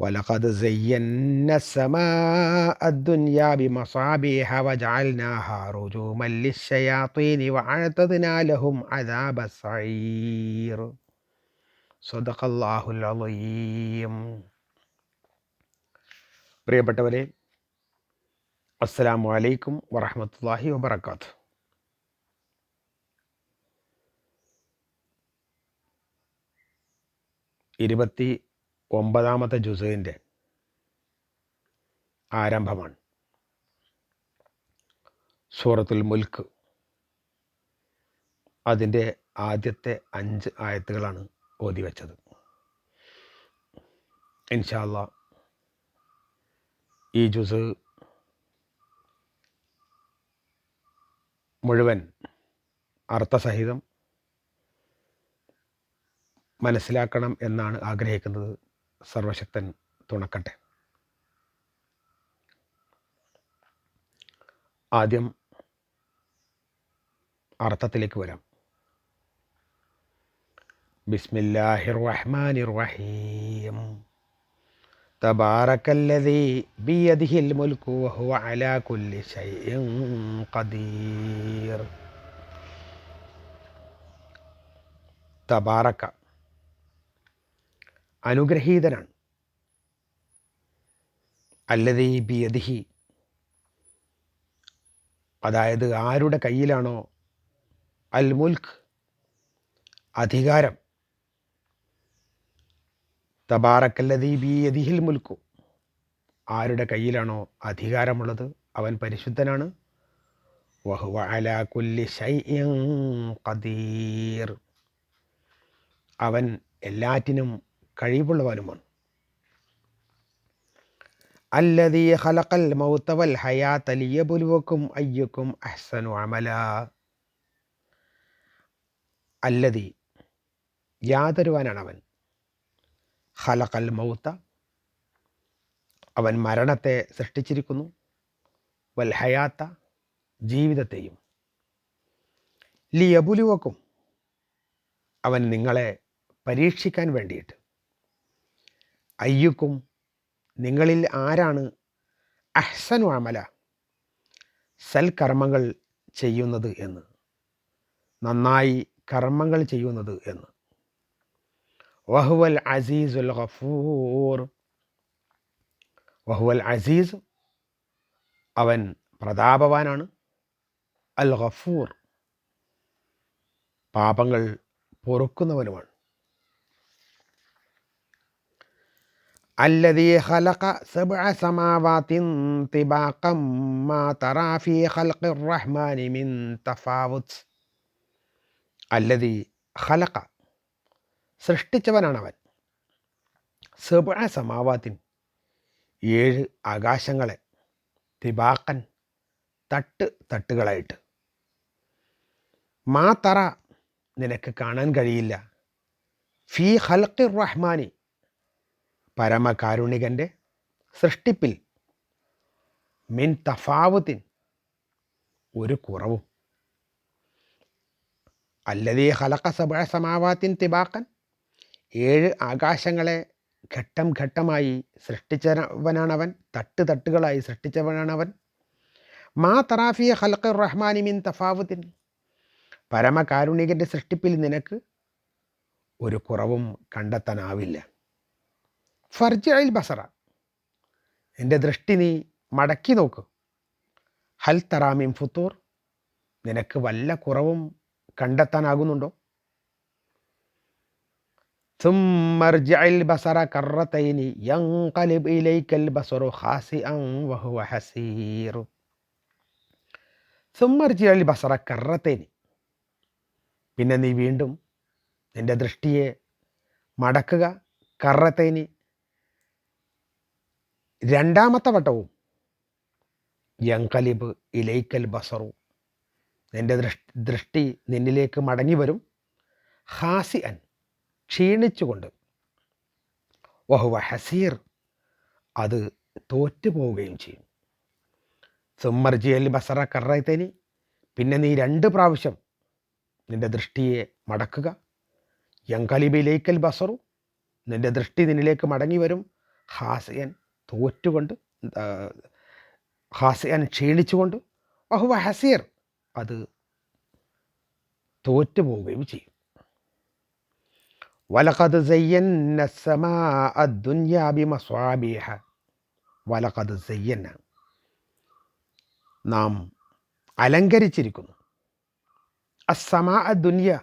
ولقد زينا السماء الدنيا بمصابيح وجعلناها رجوما للشياطين وأعتدنا لهم عذاب السعير صدق الله العظيم പ്രിയപ്പെട്ടവരെ അസ്സലാമു അലൈക്കും വറഹമത്തല്ലാഹി വബർക്കാത്തു ഇരുപത്തി ഒമ്പതാമത്തെ ജുസൈന്റെ ആരംഭമാണ്. സൂറത്തുൽ മുൽക്ക് അതിന്റെ ആദ്യത്തെ അഞ്ച് ആയത്തുകളാണ് ഓതി വെച്ചത്. ഇൻഷാല്ല ഈ ജുസ് മുഴുവൻ അർത്ഥസഹിതം മനസ്സിലാക്കണം എന്നാണ് ആഗ്രഹിക്കുന്നത്. സർവശക്തൻ തുണക്കട്ടെ. ആദ്യം അർത്ഥത്തിലേക്ക് വരാം. ബിസ്മില്ലാഹിർ റഹ്മാനിർ റഹീം തബാറക്കല്ലതി ബിയദിഹിൽ മുൽക്കു വഹുവ അലാ കുല്ലി ഷൈഇൻ ഖദീർ. തബാറക്ക അനുഗ്രഹീതനാണ്. അല്ലതീ ബിയദിഹി. അതായത് ആരുടെ കയ്യിലാണോ അൽ മുൽക്ക് അധികാരം. തബാറക്കല്ലതീ ബിയദിഹിൽ മുൽക്കു. ആരുടെ കയ്യിലാണോ അധികാരമുള്ളത് അവൻ പരിശുദ്ധനാണ്. വഹുവ അലാ കുല്ലി ഖദീർ. അവൻ എല്ലാറ്റിനും കഴിവുള്ളവനുമാണ് അല്ലതീ ഖലഖൽ മൗത വൽ ഹയാത ലിയബ്ലുവക്കും അയ്യക്കും അഹ്സനു അമല. അല്ലതി യാതൊരുവാനാണ് അവൻ ഹലക്കൽ മൗത്ത അവൻ മരണത്തെ സൃഷ്ടിച്ചിരിക്കുന്നു. വൽ ഹയാത്ത ജീവിതത്തെയും. ലിയബുലുവക്കും അവൻ നിങ്ങളെ പരീക്ഷിക്കാൻ വേണ്ടിയിട്ട്. അയ്യുക്കും. നിങ്ങളിൽ ആരാണ് അഹ്സനു അമല? സൽക്കർമ്മങ്ങൾ ചെയ്യുന്നത് എന്ന്. നന്നായി കർമ്മങ്ങൾ ചെയ്യുന്നത് എന്ന്. വഹുവൽ അസീസുൽ ഗഫൂർ. വഹുവൽ അസീസ് അവൻ പ്രതാപവാനാണ്. അൽ ഗഫൂർ. പാപങ്ങൾ പൊറുക്കുന്നവനുമാണ്. അല്ലതീ ഖലഖ സബ്അ സമാവാത്തിൻ തിബാഖം മാ തറാ ഫീ ഖൽഖി റഹ്മാനി മിൻ തഫാവുത്ത് അല്ലതീ ഖലഖ സൃഷ്ടിച്ചവനാണ് അവൻ സബ്അ സമാവാത്തിൻ ഏഴ് ആകാശങ്ങളെ തിബാക്കൻ തട്ട് തട്ടുകളായിട്ട്. മാ തറ നിനക്ക് കാണാൻ കഴിയില്ല. ഫീ ഹൽക്കി റഹ്മാനി പരമകാരുണികന്റെ സൃഷ്ടിപ്പിൽ മിൻ തഫാവുത്തിൻ ഒരു കുറവും. അല്ലതീ ഹലക്ക സബഴ സമാവാത്തിൻ തിബാക്കൻ ഏഴ് ആകാശങ്ങളെ ഘട്ടം ഘട്ടമായി സൃഷ്ടിച്ചവനാണവൻ തട്ട് തട്ടുകളായി സൃഷ്ടിച്ചവനാണവൻ. മാ തറാഫിയ ഹൽക്ക റഹ്മാനി മിൻ തഫാവുത്തിൻ പരമകാരുണികന്റെ സൃഷ്ടിപ്പിൽ നിനക്ക് ഒരു കുറവും കണ്ടെത്താനാവില്ല. ഫർജ് ബസറ. എന്റെ ദൃഷ്ടി നീ മടക്കി നോക്ക്. ഹൽ തറാമിം ഫുത്തൂർ. നിനക്ക് വല്ല കുറവും കണ്ടെത്താനാകുന്നുണ്ടോ? ബസറ കറത്തൈനി ഇലൈക്കൽ ബസറു ബസറ പിന്നെ നീ വീണ്ടും നിന്റെ ദൃഷ്ടിയെ മടക്കുക. കറത്തേനി രണ്ടാമത്തെ വട്ടവും യങ്കലിബ് ഇലൈക്കൽ ബസറു. നിന്റെ ദൃഷ്ടി നിന്നിലേക്ക് മടങ്ങി വരും ഹാസി അൻ ക്ഷീണിച്ചുകൊണ്ട്. വഹുവ ഹസീർ അത് തോറ്റുപോവുകയും ചെയ്യും. സുമ്മർജിയൽ ബസറ കറൈത്തേനി പിന്നെ നീ രണ്ട് പ്രാവശ്യം നിന്റെ ദൃഷ്ടിയെ മടക്കുക. യങ്കലിബിലേക്കൽ ബസറു നിന്റെ ദൃഷ്ടി നിന്നിലേക്ക് മടങ്ങി വരും ഹാസിയൻ തോറ്റുകൊണ്ട് ഹാസിയാൻ ക്ഷീണിച്ചുകൊണ്ട് അഹുവ ഹസീർ അത് തോറ്റു പോവുകയും ചെയ്യും. വലഖദ് സയ്യന്ന സമാ അദ്ദുന്യാബി ബിമസ്വാബിഹ. വലഖദ് സയ്യന്ന നാം അലങ്കരിച്ചിരിക്കുന്നു. അസമാ ദുനിയ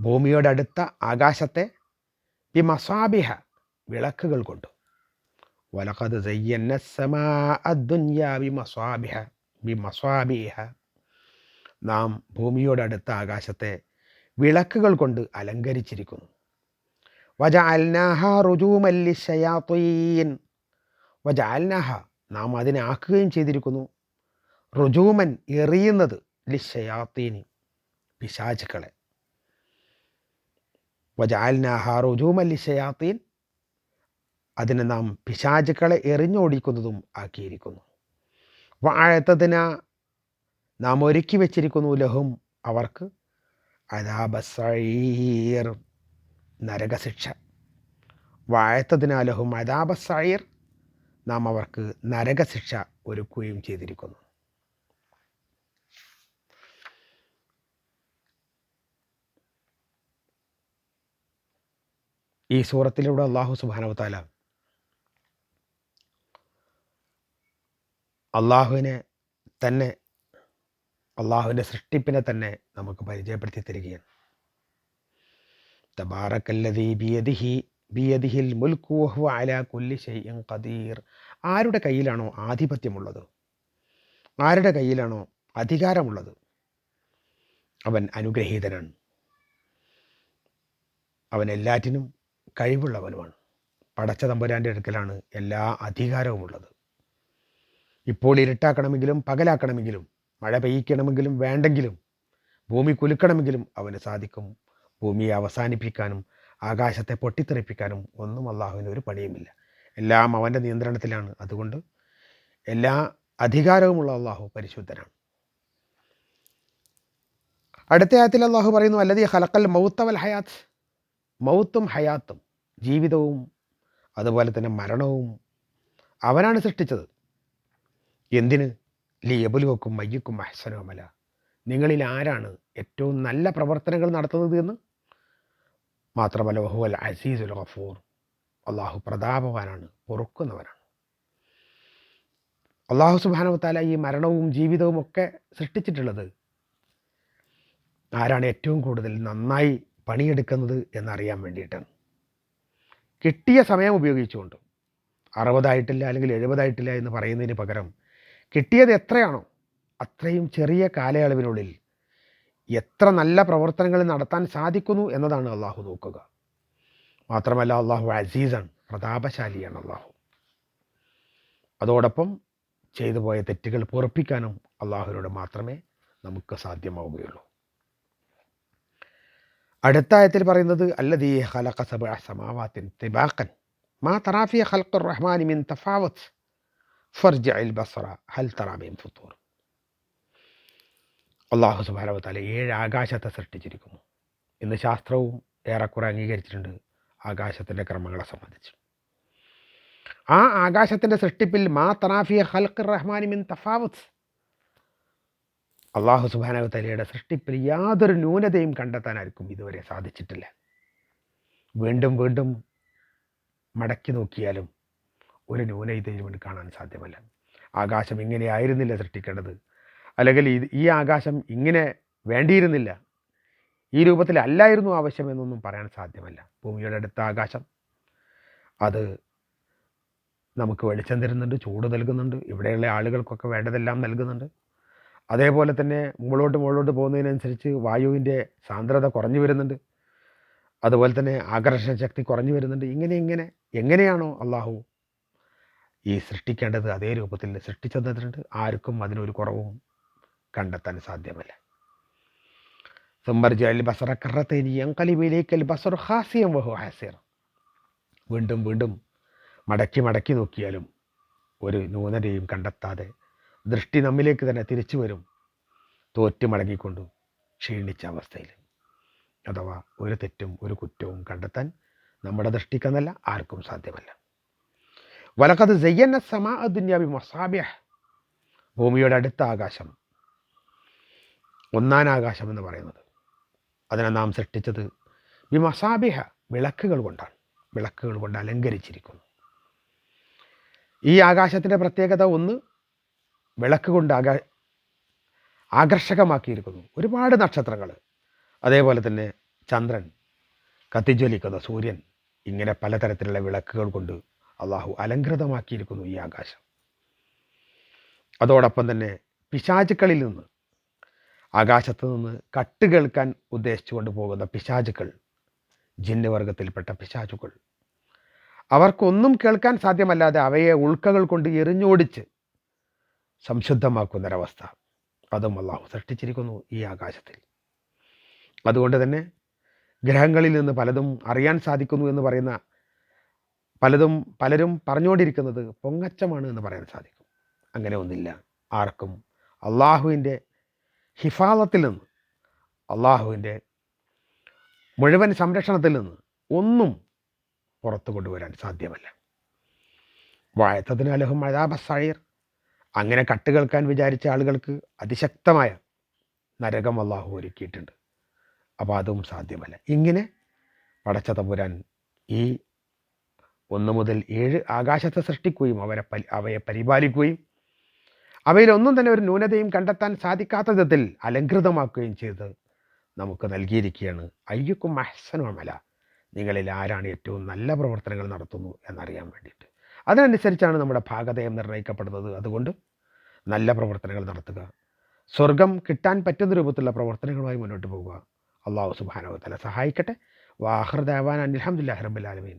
ഭൂമിയോടടുത്ത ആകാശത്തെ ബി മസ്വാബിഹ വിളക്കുകൾ കൊണ്ട്. വലഖദ് സയ്യന്ന സമാ അദ്ദുന്യാ ബിമസ്വാബിഹ ബിമസ്വാബിഹ നാം ഭൂമിയോടടുത്ത ആകാശത്തെ വിളക്കുകൾ കൊണ്ട് അലങ്കരിച്ചിരിക്കുന്നു. വജാൽനാഹ റുജൂമല്ലി ഷയാത്തീൻ വജാൽനാഹ നാം അതിനെ ആക്കുകയും ചെയ്തിരിക്കുന്നു. റുജൂമൻ എറിയുന്നത് ലിശയാത്തീനി പിശാചുക്കളെ. വജാൽനാഹ റുജൂമൻ ലിഷയാത്തീൻ അതിനെ നാം പിശാചുക്കളെ എറിഞ്ഞോടിക്കുന്നതും ആക്കിയിരിക്കുന്നു. വാഴത്തതിന നാം ഒരുക്കി വെച്ചിരിക്കുന്നു ലഹും. അവർക്ക് അതാബസീർ നരകശിക്ഷ. വാഴത്തതിനാലഹും അതാബസീർ നാം അവർക്ക് നരകശിക്ഷ ഒരുക്കുകയും ചെയ്തിരിക്കുന്നു. ഈ സൂറത്തിലൂടെ അള്ളാഹു സുബാനവത്താല അള്ളാഹുവിനെ തന്നെ അള്ളാഹുവിന്റെ സൃഷ്ടിപ്പിനെ തന്നെ നമുക്ക് പരിചയപ്പെടുത്തി തരികയാണ്. ബിയദിഹി ബിയദിഹിൽ കുല്ലി ഖദീർ. ആരുടെ കയ്യിലാണോ ആധിപത്യമുള്ളത്? ആരുടെ കയ്യിലാണോ അധികാരമുള്ളത്? അവൻ അനുഗ്രഹീതനാണ്. അവൻ എല്ലാറ്റിനും കഴിവുള്ളവനുമാണ്. പടച്ച തമ്പുരാന്റെ അടുക്കലാണ് എല്ലാ അധികാരവുമുള്ളത്. ഇപ്പോൾ ഇരുട്ടാക്കണമെങ്കിലും പകലാക്കണമെങ്കിലും മഴ പെയ്യിക്കണമെങ്കിലും വേണ്ടെങ്കിലും ഭൂമി കുലുക്കണമെങ്കിലും അവന് സാധിക്കും. ഭൂമിയെ അവസാനിപ്പിക്കാനും ആകാശത്തെ പൊട്ടിത്തെറിപ്പിക്കാനും ഒന്നും അള്ളാഹുവിന് ഒരു പണിയുമില്ല. എല്ലാം അവന്റെ നിയന്ത്രണത്തിലാണ്. അതുകൊണ്ട് എല്ലാ അധികാരവുമുള്ള അള്ളാഹു പരിശുദ്ധനാണ്. അടുത്ത ആയത്തിൽ അള്ളാഹു പറയുന്നു അല്ലതി ഹലക്കൽ മൗത്തവൽ ഹയാത്ത്. മൗത്തും ഹയാത്തും ജീവിതവും അതുപോലെ തന്നെ മരണവും അവനാണ് സൃഷ്ടിച്ചത്. എന്തിന്? ലിയബുലുവക്കും മയ്യക്കും അഹ്സനുമല നിങ്ങളിൽ ആരാണ് ഏറ്റവും നല്ല പ്രവർത്തനങ്ങൾ നടത്തുന്നത് എന്ന്? മാത്രമല്ല വഹുവൽ അസീസുൽ ഗഫൂർ. അള്ളാഹു പ്രതാപവാനാണ് പൊറുക്കുന്നവനാണ്. അള്ളാഹു സുബാനവത്താല ഈ മരണവും ജീവിതവും ഒക്കെ സൃഷ്ടിച്ചിട്ടുള്ളത് ആരാണ് ഏറ്റവും കൂടുതൽ നന്നായി പണിയെടുക്കുന്നത് എന്നറിയാൻ വേണ്ടിയിട്ടാണ്. കിട്ടിയ സമയം ഉപയോഗിച്ചുകൊണ്ട് അറുപതായിട്ടില്ല അല്ലെങ്കിൽ എഴുപതായിട്ടില്ല എന്ന് പറയുന്നതിന് പകരം കിട്ടിയത് എത്രയാണോ അത്രയും ചെറിയ കാലയളവിനുള്ളിൽ എത്ര നല്ല പ്രവർത്തനങ്ങൾ നടത്താൻ സാധിക്കുന്നു എന്നതാണ് അള്ളാഹു നോക്കുക. മാത്രമല്ല അള്ളാഹു അസീസാണ് പ്രതാപശാലിയാണ് അള്ളാഹു. അതോടൊപ്പം ചെയ്തു പോയ തെറ്റുകൾ പൊറപ്പിക്കാനും അള്ളാഹുവിനോട് മാത്രമേ നമുക്ക് സാധ്യമാവുകയുള്ളൂ. അടുത്ത ആയത്തിൽ പറയുന്നത് അല്ലതീ ഹലഖ സബ സമാവാത്തിൻ തിബാക്കൻ മാ തറാഫിയ ഖൽഖുർ റഹ്മാനി മിൻ തഫാവത്ത്. ഫർജ അൽ ബസറ ഹൽ തറാമീൻ ഫുത്തൂർ അള്ളാഹു സുബാനവത്താല ഏഴ് ആകാശത്തെ സൃഷ്ടിച്ചിരിക്കുന്നു ഇന്ന് ശാസ്ത്രവും ഏറെക്കുറെ അംഗീകരിച്ചിട്ടുണ്ട് ആകാശത്തിന്റെ ക്രമങ്ങളെ സംബന്ധിച്ച്. ആ ആകാശത്തിന്റെ സൃഷ്ടിപ്പിൽ മാ തറാഫിയ ഹൽഖ് റഹ്മാനി മിൻ തഫാവത്ത്. അള്ളാഹു സുബാനവത്തലയുടെ സൃഷ്ടിപ്പിൽ യാതൊരു ന്യൂനതയും കണ്ടെത്താനായിരിക്കും ഇതുവരെ സാധിച്ചിട്ടില്ല. വീണ്ടും വീണ്ടും മടക്കി നോക്കിയാലും ഒരു ന്യൂനതയും വേണ്ടി കാണാൻ സാധ്യമല്ല. ആകാശം ഇങ്ങനെയായിരുന്നില്ല സൃഷ്ടിക്കേണ്ടത്. അല്ലെങ്കിൽ ഇത് ഈ ആകാശം ഇങ്ങനെ വേണ്ടിയിരുന്നില്ല. ഈ രൂപത്തിലല്ലായിരുന്നു ആവശ്യമെന്നൊന്നും പറയാൻ സാധ്യമല്ല. ഭൂമിയുടെ അടുത്ത ആകാശം. അത് നമുക്ക് വെളിച്ചം തരുന്നുണ്ട് ചൂട് നൽകുന്നുണ്ട്. ഇവിടെയുള്ള ആളുകൾക്കൊക്കെ വേണ്ടതെല്ലാം നൽകുന്നുണ്ട്. അതേപോലെ തന്നെ മുകളിലോട്ട് മുകളിലോട്ട് പോകുന്നതിനനുസരിച്ച് വായുവിന്റെ സാന്ദ്രത കുറഞ്ഞു വരുന്നുണ്ട്. അതുപോലെ തന്നെ ആകർഷണ ശക്തി കുറഞ്ഞു വരുന്നുണ്ട്. ഇങ്ങനെ ഇങ്ങനെ. എങ്ങനെയാണോ അള്ളാഹു ഈ സൃഷ്ടിക്കേണ്ടത് അതേ രൂപത്തിൽ സൃഷ്ടിച്ചു തന്നിട്ടുണ്ട് ആർക്കും അതിനൊരു കുറവും കണ്ടെത്താൻ സാധ്യമല്ല. ഹാസ്യം വഹു വീണ്ടും വീണ്ടും മടക്കി മടക്കി നോക്കിയാലും ഒരു ന്യൂനതയും കണ്ടെത്താതെ ദൃഷ്ടി നമ്മിലേക്ക് തന്നെ തിരിച്ചു വരും. തോറ്റു മടങ്ങിക്കൊണ്ടു ക്ഷീണിച്ച അവസ്ഥയിൽ. അഥവാ ഒരു തെറ്റും ഒരു കുറ്റവും കണ്ടെത്താൻ നമ്മുടെ ദൃഷ്ടിക്കെന്നല്ല ആർക്കും സാധ്യമല്ല. വലക്കത് ജയ്യന്ന സമാ ദുന്യാബി മൊസാബിയ ഭൂമിയുടെ അടുത്ത ആകാശം. ഒന്നാൻ ആകാശം എന്ന് പറയുന്നത്. അതിനെ നാം സൃഷ്ടിച്ചത് ബി മസാബിഹ വിളക്കുകൾ കൊണ്ടാണ്. വിളക്കുകൾ കൊണ്ട് അലങ്കരിച്ചിരിക്കുന്നു. ഈ ആകാശത്തിന്റെ പ്രത്യേകത ഒന്ന് വിളക്ക് കൊണ്ട് ആകാ ആകർഷകമാക്കിയിരിക്കുന്നു. ഒരുപാട് നക്ഷത്രങ്ങൾ. അതേപോലെ തന്നെ ചന്ദ്രൻ കത്തിജ്വലിക്കുന്ന സൂര്യൻ ഇങ്ങനെ പലതരത്തിലുള്ള വിളക്കുകൾ കൊണ്ട് അള്ളാഹു അലങ്കൃതമാക്കിയിരിക്കുന്നു ഈ ആകാശം. അതോടൊപ്പം തന്നെ പിശാചുക്കളിൽ നിന്ന് ആകാശത്ത് നിന്ന് കട്ട് കേൾക്കാൻ ഉദ്ദേശിച്ചു കൊണ്ടുപോകുന്ന പിശാചുക്കൾ ജിന്നവർഗത്തിൽപ്പെട്ട പിശാചുക്കൾ. അവർക്കൊന്നും കേൾക്കാൻ സാധ്യമല്ലാതെ അവയെ ഉൾക്കകൾ കൊണ്ട് എറിഞ്ഞോടിച്ച് സംശുദ്ധമാക്കുന്നൊരവസ്ഥ. അതും അള്ളാഹു സൃഷ്ടിച്ചിരിക്കുന്നു ഈ ആകാശത്തിൽ. അതുകൊണ്ട് തന്നെ ഗ്രഹങ്ങളിൽ നിന്ന് പലതും അറിയാൻ സാധിക്കുന്നു എന്ന് പറയുന്ന പലതും പലരും പറഞ്ഞുകൊണ്ടിരിക്കുന്നത് പൊങ്ങച്ചമാണ് എന്ന് പറയാൻ സാധിക്കും. അങ്ങനെ ഒന്നില്ല. ആർക്കും അള്ളാഹുവിന്റെ ഹിഫാദത്തിൽ നിന്ന് അള്ളാഹുവിന്റെ മുഴുവൻ സംരക്ഷണത്തിൽ നിന്ന് ഒന്നും പുറത്തു കൊണ്ടുവരാൻ സാധ്യമല്ല. വായത്തതിന് അലഹും മഴാബസായർ അങ്ങനെ കട്ട് കേൾക്കാൻ വിചാരിച്ച ആളുകൾക്ക് അതിശക്തമായ നരകം അള്ളാഹു ഒരുക്കിയിട്ടുണ്ട്. അപ്പോൾ അതും സാധ്യമല്ല. ഇങ്ങനെ പടച്ച ഈ ഒന്ന് മുതൽ ഏഴ് ആകാശത്തെ സൃഷ്ടിക്കുകയും അവരെ അവയെ പരിപാലിക്കുകയും അവയിലൊന്നും തന്നെ ഒരു ന്യൂനതയും കണ്ടെത്താൻ സാധിക്കാത്ത വിധത്തിൽ അലങ്കൃതമാക്കുകയും ചെയ്ത് നമുക്ക് നൽകിയിരിക്കുകയാണ്. അയ്യക്കും അഹ്സനുമല നിങ്ങളിൽ ആരാണ് ഏറ്റവും നല്ല പ്രവർത്തനങ്ങൾ നടത്തുന്നു എന്നറിയാൻ വേണ്ടിയിട്ട്. അതിനനുസരിച്ചാണ് നമ്മുടെ ഭാഗതയം നിർണയിക്കപ്പെടുന്നത് അതുകൊണ്ട് നല്ല പ്രവർത്തനങ്ങൾ നടത്തുക. സ്വർഗം കിട്ടാൻ പറ്റുന്ന രൂപത്തിലുള്ള പ്രവർത്തനങ്ങളുമായി മുന്നോട്ട് പോകുക. അള്ളാഹു സുബാനവത്തല സഹായിക്കട്ടെ. വാഹൃദാവാൻ അലഹമുല്ലാ റബ്ബുലാലമീൻ